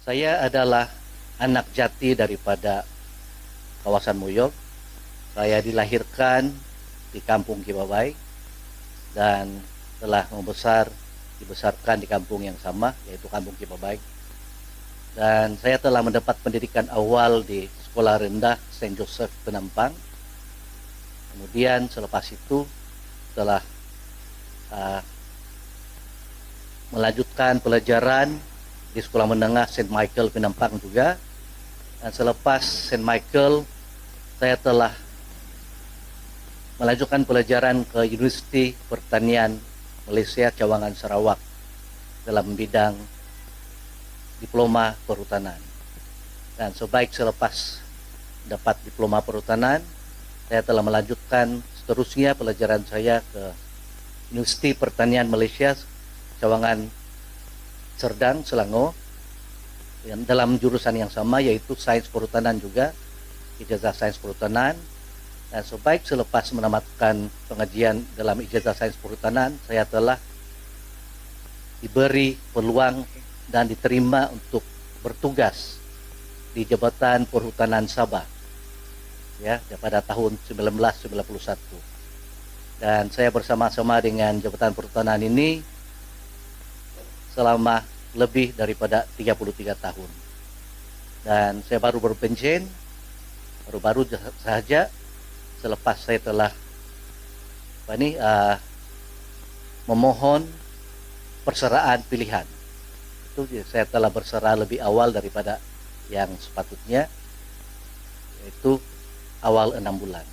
Saya adalah anak jati daripada kawasan Muyok. Saya dilahirkan di kampung Kibabai dan telah membesar dibesarkan di kampung yang sama yaitu kampung Kibabai. Dan saya telah mendapat pendidikan awal di sekolah rendah Saint Joseph Penampang. Kemudian selepas itu telah uh, melanjutkan pelajaran di sekolah menengah Saint Michael Penampang juga. Dan selepas Saint Michael, saya telah melanjutkan pelajaran ke Universiti Pertanian Malaysia Cawangan Sarawak dalam bidang diploma perhutanan. Dan sebaik selepas dapat diploma perhutanan, saya telah melanjutkan seterusnya pelajaran saya ke Universiti Pertanian Malaysia Cawangan Serdang Selangor yang dalam jurusan yang sama yaitu sains perhutanan juga ijazah sains perhutanan. Dan sebaik selepas menamatkan pengajian dalam ijazah sains perhutanan saya telah diberi peluang dan diterima untuk bertugas di Jabatan Perhutanan Sabah ya pada tahun 1991 dan saya bersama-sama dengan Jabatan Perhutanan ini selama lebih daripada 33 tahun. Dan saya baru berpensiun, baru-baru saja selepas saya telah apa ini, uh, memohon perseraan pilihan. Itu saya telah berserah lebih awal daripada yang sepatutnya, yaitu awal enam bulan.